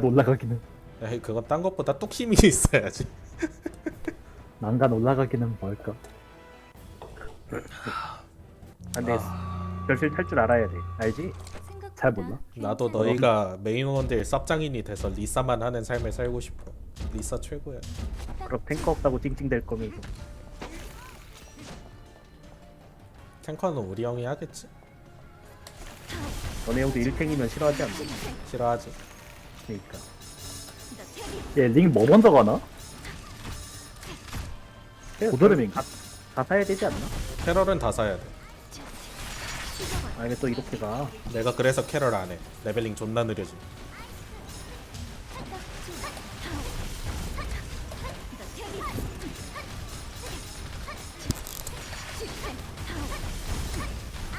올라가기는. 에이 그건 딴 것보다 뚝심이 있어야지. 난간 올라가기는 뭘까? 안돼 결실 탈 줄 알아야 돼. 알지? 잘 몰라. 나도 너희가 메인원들 쌉장인이 돼서 리사만 하는 삶을 살고 싶어. 리사 최고야. 그럼 탱커 없다고 찡찡댈 거면서. 탱커는 우리 형이 하겠지? 너네 형도 1탱이면 싫어하지 않나? 싫어하지 그니까 얘 링 뭐 먼저 가나? 고드름인가? 다, 다 사야 되지 않나? 캐럴은 다 사야 돼 아니면 또 이렇게 가 내가 그래서 캐럴 안 해 레벨링 존나 느려지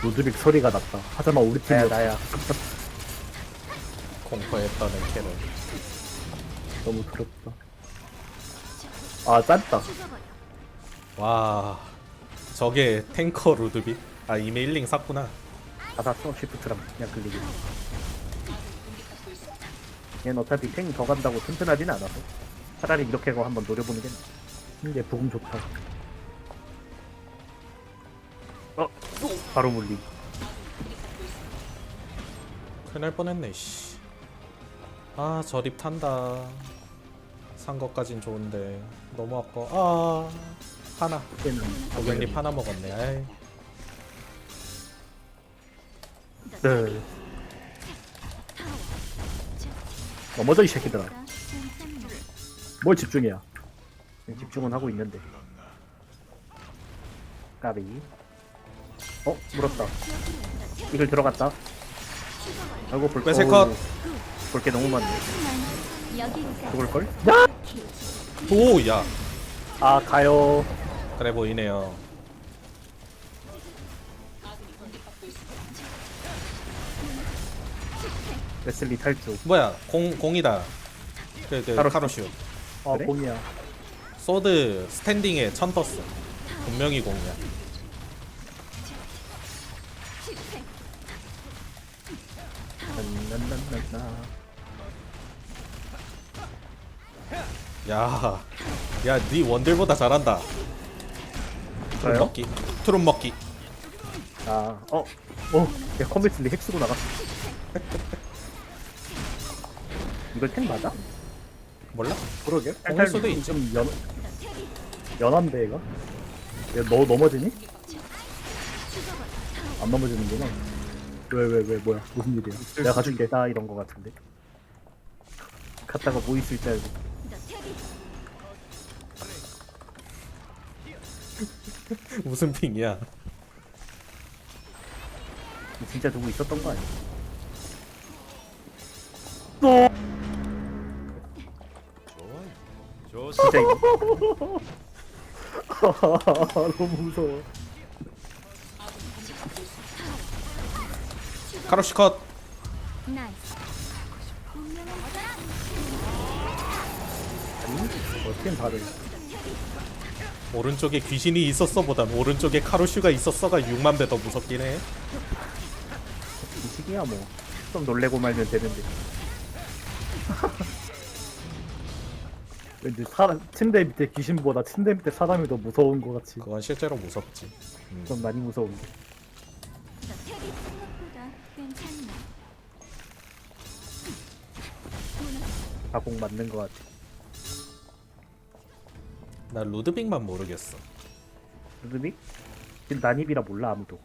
루드빅 소리가 났다. 하지만 우리 팀이 나야 나야 공포에 떠는 캐럴 너무 더럽다. 아 짧다. 와 저게 탱커 루드비 아 이미 1링 샀구나 다 샀어 쉬프트랑 그냥 클릭이 얘는 어차피 탱 더 간다고 튼튼하진 않아서 차라리 이렇게 하고 한번 노려보는 게 나아 이게 부금 좋다. 어? 바로 물리 큰일 날 뻔했네 씨. 아 저립 탄다. 산 것까진 좋은데. 너무 아까 아 하나. 고객님 하나 먹었네. 네. 넘어져 이 새끼들아. 뭘 집중해야? 집중은 하고 있는데. 까비. 어? 물었다. 이걸 들어갔다. 아이고 볼거 뺏을 컷. 볼 게 너무 많네 죽을걸? 오야 아 가요. 그래 보이네요 웨슬리 탈주 뭐야 공 공이다 그, 그 카로슈. 카로슈 아 그래? 공이야. 소드 스탠딩에 천 떴어 분명히 공이야 난난난난나 야, 야, 네 원딜보다 잘한다. 트롯? 먹기, 트롯 먹기. 아, 어, 어, 야 컴뱃슬리 핵 쓰고 나갔어. 이걸 탱 맞아? 몰라? 그러게. 공일 수도 있지. 좀 연, 연한데 얘가? 얘너 넘어지니? 안 넘어지는구나. 왜 왜 왜 뭐야 무슨 일이야? 내가 가줄게. 나 이런 거 같은데. 갔다가 뭐 있을 줄 알고. 무슨 핑이야? 진짜 누구 있었던 거 아니야? 진짜 이거 너무 무서워. 카로시 컷. 어떻게 다르? 오른쪽에 귀신이 있었어 보단 오른쪽에 카로슈가 있었어가 6만 배 더 무섭긴 해. 이 시기야 뭐. 좀 놀래고 말면 되는데. 왠지 사람 침대 밑에 귀신보다 침대 밑에 사람이 더 무서운 것 같이. 그건 실제로 무섭지. 음. 좀 많이 무서운데. 가공 맞는 거 같아. 나 루드빅만 모르겠어. 루드빅? 지금 난입이라 몰라 아무도.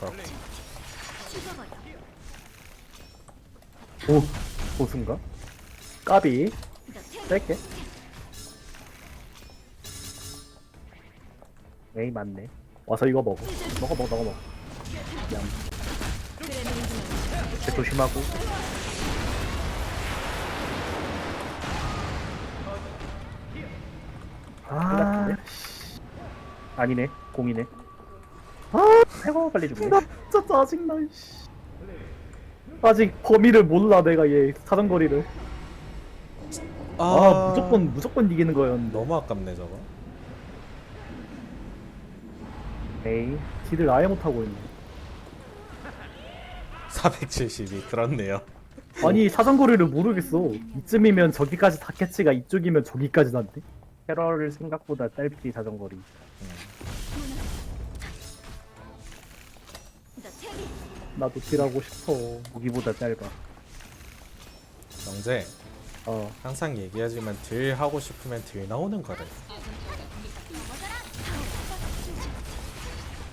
그렇군. 오 보수인가? 까비. 뺄게. 에이 맞네. 와서 이거 먹어. 먹어 먹어 먹어 먹어. 얌. 쟤 조심하고. 아, 아니네 공이네. 아, 아이고 빨리 죽네. 나 진짜 짜증나. 씨. 아직 범위를 몰라 내가 얘 사정거리를. 아, 무조건 무조건 이기는 거였는데. 너무 아깝네 저거. 에이 딜을 아예 못 하고 있네. 472 그렇네요. 아니 사정거리를 모르겠어 이쯤이면 저기까지 다 캐치가 이쪽이면 저기까지 난데 캐럴 생각보다 짧지 자전거리. 나도 딜하고 싶어. 무기보다 짧아. 영재 어. 항상 얘기하지만 딜 하고 싶으면 딜 나오는 거래.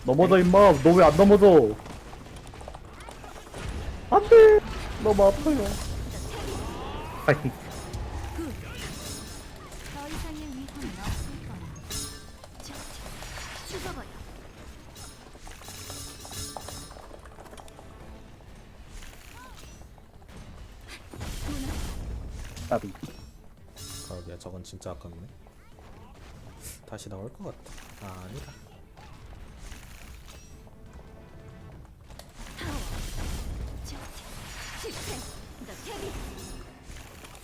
넘어져 임마. 너 왜 안 넘어져? 안돼. 너무 아파요. 아니, 죽어버려. 까비. 그러게 저건 진짜 아깝네. 다시 나올 것 같아. 아 아니다. 너.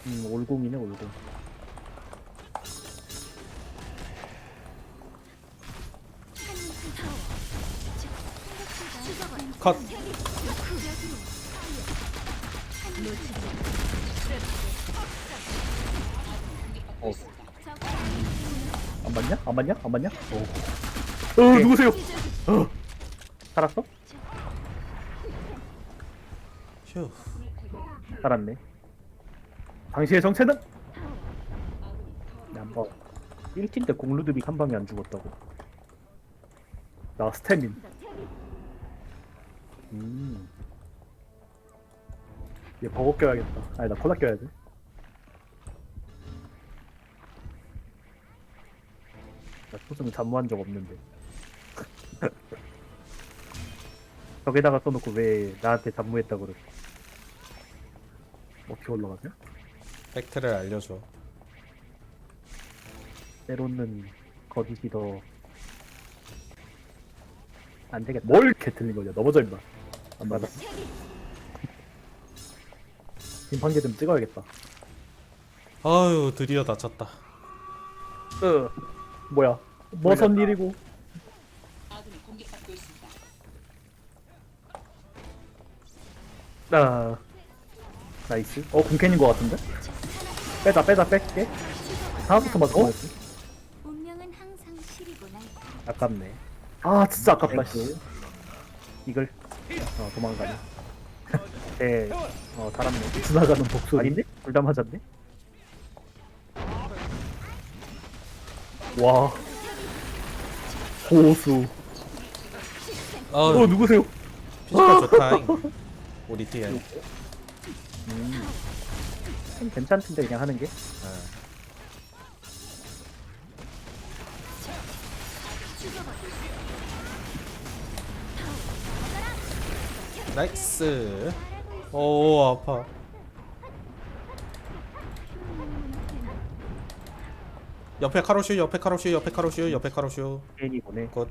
음, 올공이네, 올공. 컷. 어, 안 맞냐? 안 맞냐? 안 맞냐? 어, 어 누구세요? 어. 살았어? 휴. 살았네. 당신의 정체는? 어. 1팀 때 공루드빅 한 방에 안 죽었다고. 나 스태민 음. 얘 버거 껴야겠다 아니 나 콜라 껴야지 나 소승 잠무한 적 없는데. 저기다가 써놓고 왜 나한테 잠무했다 그래? 어떻게 올라가냐? 팩트를 알려줘. 때로는 거짓이 더. 안 되겠다. 뭘 이렇게 틀린 거냐 넘어져 임마 안 맞아 빈판계 좀 찍어야겠다 아유 드디어 다쳤다. 으. 뭐야 뭐선 일이고 아. 나이스. 어 군캔인 거 같은데? 빼자 빼자 뺄게 하나부터 맞고 어? 운명은 항상 시리고 날 아깝네. 아 진짜 아깝다 씨. 이걸. 어, 도망가네. 네. 어, 살았네. 지나가는 독소리 아닌데? 둘 다 맞았네? 와 고수 어아 누구세요? 피지컬 좋다잉. 우리 뒤에. 음. 좀 괜찮던데, 그냥 하는 게? 아. 나이스. 오 아파. 옆에 카로슈, 옆에 카로슈, 옆에 카로슈, 옆에 카로슈. 괜히 보내. 굿.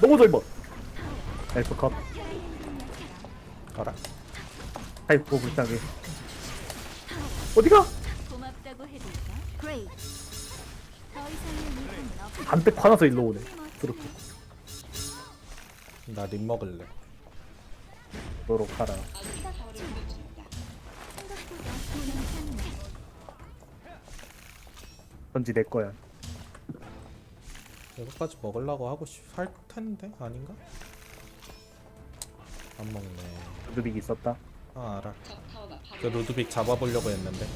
넘어져 임마 엘프 컵. 가라. 아이고, 불쌍해. 어디가? 고맙다고? 그레이. 더 이상의 화나서 일로 오네 그렇게 나 립 먹을래. 생각보다 괜찮네. 전지 내 거야. 이거까지 먹으려고 하고 싶, 할 텐데 아닌가? 안 먹네. 루빅 있었다. 아 알아. 그 루드빅 잡아보려고 했는데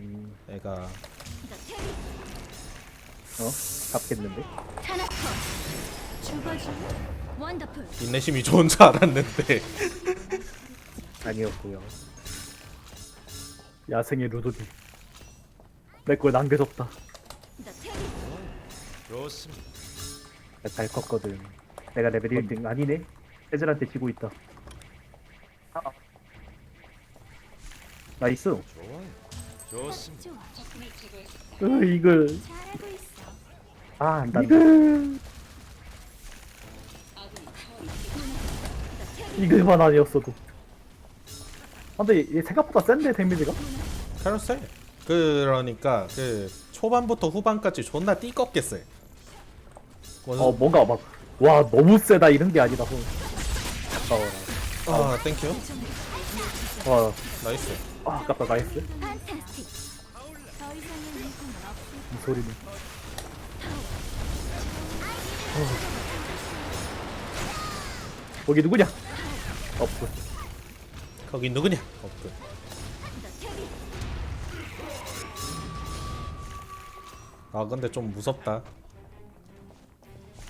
음, 애가. 어? 죽어줘. 원더풀. 인내심이 좋은 줄 알았는데 아니었고요. 야생의 루드비 내걸 남겨줬다 너 태비. 잘 컸거든. 내가 레벨 1등. 아니네? 세즐한테 지고 있다. 아. 나이스. 좋아. 으 이글 잘하고 있어. 아, 안 닿네. 이글 이글만 아니었어도 아, 근데 얘 생각보다 센데 데미지가? 카로셀 그러니까 그 초반부터 후반까지 존나 띠껍겠어요 어 뭔가 막 와 너무 세다 이런 게 아니라서 가까워라. 아 땡큐 와, 나이스 아, 아깝다, 나이스. 판타스틱. 더 이상의 위험은 없을 이 소리는. 거기 누구냐? 없고. 거기 누구냐 없군 아 근데 좀 무섭다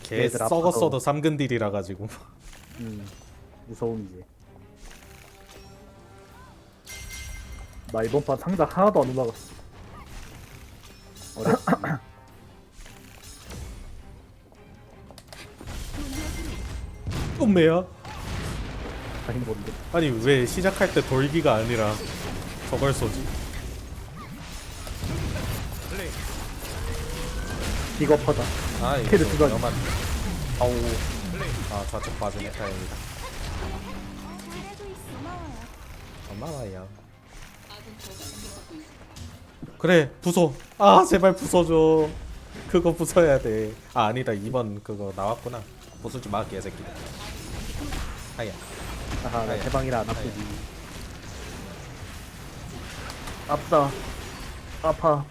개 얘들 썩었어도 아파서. 3근 딜이라 가지고 음, 무서움이지. 나 이번 판 상자 하나도 안 올라갔어. 어렵지. 음매야 아닌 건데. 아니 왜 시작할 때 돌기가 아니라 저걸 쏘지? 비겁하다. 아 이거 스킬을. 위험한 아우. 아 좌측 빠지네. 다행이다. 고마워요 그래 부숴. 아 제발 부숴줘. 그거 부숴야 돼 아 아니다. 이번 그거 나왔구나. 부수지 마 개새끼. 하야 아하, 나 아야. 대방이라 안 아프지. 아프다. 아파.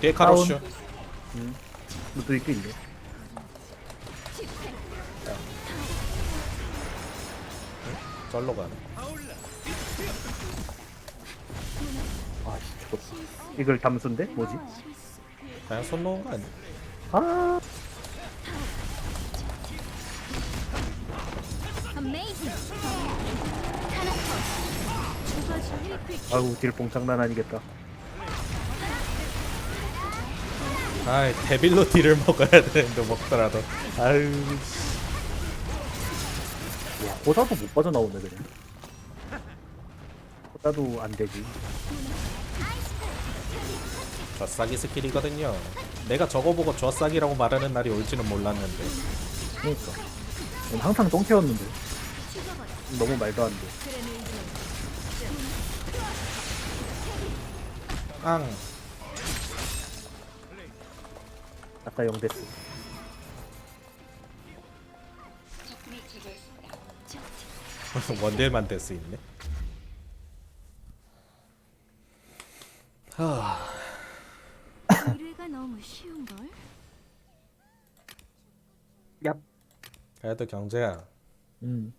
뒤에 카로슈 너도 있고 있네. 절로 가네 아씨, 죽었어. 이걸 담수인데? 뭐지? 그냥 손 놓은 거 아니야 아, 아우, 딜뽕 장난 아니겠다. 아이 데빌로 딜을 먹어야 되는데 먹더라도 아유 와, 호사도 못 빠져나오네, 그냥. 나도 안 되지. 젖싸기 스킬이거든요 내가 저거 보고 젖싸기라고 말하는 날이 올지는 몰랐는데 그러니까. 넌 항상 똥캐였는데. 너무 말도 안 돼. 앙 아까 영데스. 원딜만 될 수 있네 하 의뢰가 너무 쉬운 걸. 얍. 그래도 경제야 음.